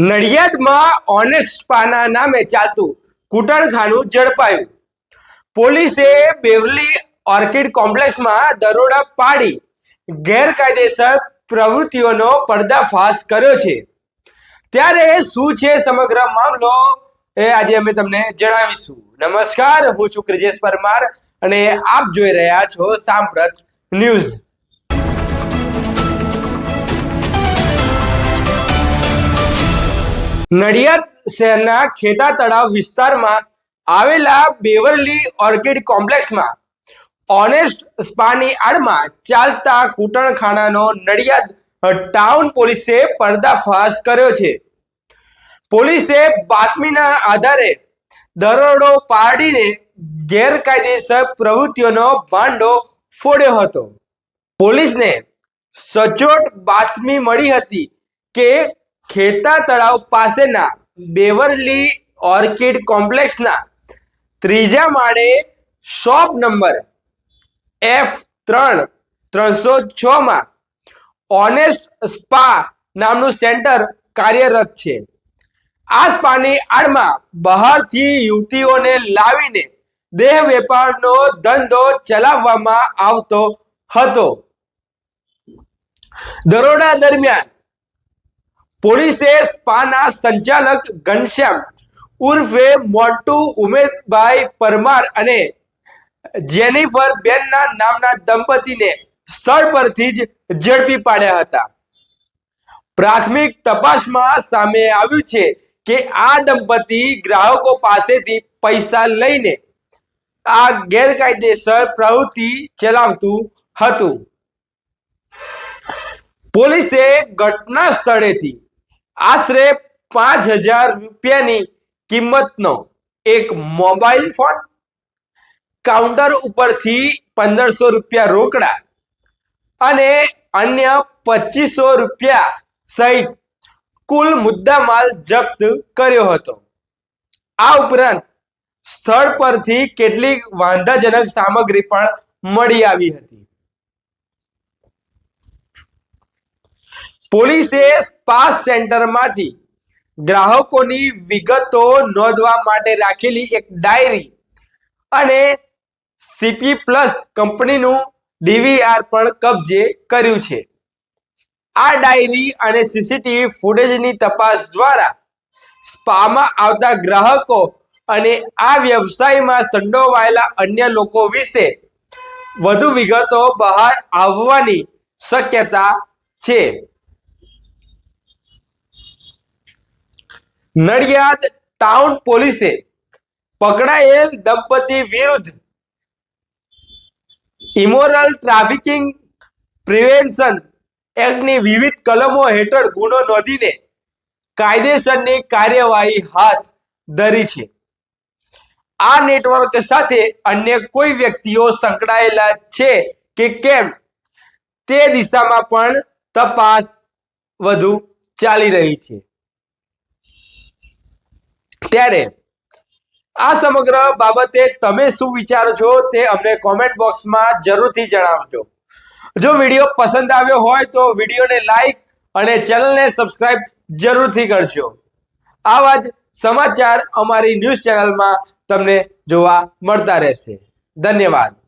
નડિયાદમાં honest પાના નામે ચાલતું કૂટણખાનું ઝડપાયું. પોલીસે બેવલી ઓર્કિડ કોમ્પ્લેક્સમાં દરોડા પાડી ગેરકાયદેસર પ્રવૃત્તિઓનો પર્દાફાશ કર્યો છે. ત્યારે શું છે સમગ્ર મામલો એ આજે અમે તમને જણાવીશું. નમસ્કાર, હું છું ક્રિજેશ પરમાર અને આપ જોઈ રહ્યા છો સાંપ્રત ન્યૂઝ. નડિયાદ શહેરના ખેતા તળાવ વિસ્તારમાં આવેલા બેવરલી ઓર્કિડ કોમ્પ્લેક્સમાં ઓનેસ્ટ સ્પાની આડમાં ચાલતા કૂટણખાનાનો નડિયાદ ટાઉન પોલીસે પર્દાફાશ કર્યો છે. પોલીસે બાતમીના આધારે દરોડો પાડીને ગેરકાયદેસર પ્રવૃત્તિઓનો ભાંડો ફોડ્યો હતો. પોલીસને સચોટ બાતમી મળી હતી કે ખેતા તળાવ પાસેના બેવરલી ઓર્કિડ કોમ્પ્લેક્સના ત્રીજા માળે શોપ નંબર એફ ત્રણ ત્રણસો છ માં ઓનેસ્ટ સ્પા નામનું સેન્ટર કાર્યરત છે. આ સ્પાની આડમાં બહારથી યુવતીઓને લાવીને દેહ વેપારનો ધંધો ચલાવવામાં આવતો હતો. દરોડા દરમિયાન પોલીસે સ્પાના સંચાલક ઘનશ્યામ ઉર્ફે મોન્ટુ ઉમેદભાઈ પરમાર અને જેનિફર બેનના નામના દંપતીને સ્થળ પરથી જ ઝડપી પાડ્યા હતા. પ્રાથમિક તપાસમાં સામે આવ્યું છે કે આ દંપતી ગ્રાહકો પાસેથી પૈસા લઈને આ ગેરકાયદેસર પ્રવૃત્તિ ચલાવતું હતું. પોલીસે ઘટના સ્થળેથી આશરે પાંચ હજાર રૂપિયાની કિંમતનો એક મોબાઈલ ફોન કાઉન્ટર ઉપરથી પંદરસો રૂપિયા રોકડા અને અન્ય પચીસો રૂપિયા સહિત કુલ મુદ્દામાલ જપ્ત કર્યો હતો. આ ઉપરાંત સ્થળ પરથી કેટલીક વાંધાજનક સામગ્રી પણ મળી આવી હતી. પોલીસે સ્પા સેન્ટરમાંથી ગ્રાહકોની વિગતો નોંધવા માટે રાખેલી એક ડાયરી અને સીપી પ્લસ કંપનીનું ડીવીઆર પણ કબજે કર્યું છે. આ ડાયરી અને સીસીટીવી ફૂટેજની તપાસ દ્વારા સ્પામાં આવતા ગ્રાહકો અને આ વ્યવસાયમાં સંડોવાયેલા અન્ય લોકો વિશે વધુ વિગતો બહાર આવવાની શક્યતા છે. નડિયાદ ટાઉન પોલીસે પકડાયેલ દંપતી વિરુદ્ધ ઇમોરલ ટ્રાફિકિંગ પ્રિવેન્શન એક્ટની વિવિધ કલમો હેઠળ ગુનો નોંધીને કાયદેસરની કાર્યવાહી હાથ ધરી છે. આ નેટવર્ક સાથે અન્ય કોઈ વ્યક્તિઓ સંકળાયેલા છે કે કેમ? તે દિશામાં પણ તપાસ વધુ ચાલી રહી છે. ત્યારે આ સમગ્ર બાબતે તમે શું વિચારો છો તે અમને કોમેન્ટ બોક્સમાં જરૂરથી જણાવજો. જો વીડિયો પસંદ આવ્યો હોય તો વિડીયોને લાઈક અને ચેનલને સબસ્ક્રાઇબ જરૂરથી કરજો. આવા જ સમાચાર અમારી ન્યૂઝ ચેનલમાં તમને જોવા મળતા રહેશે. ધન્યવાદ.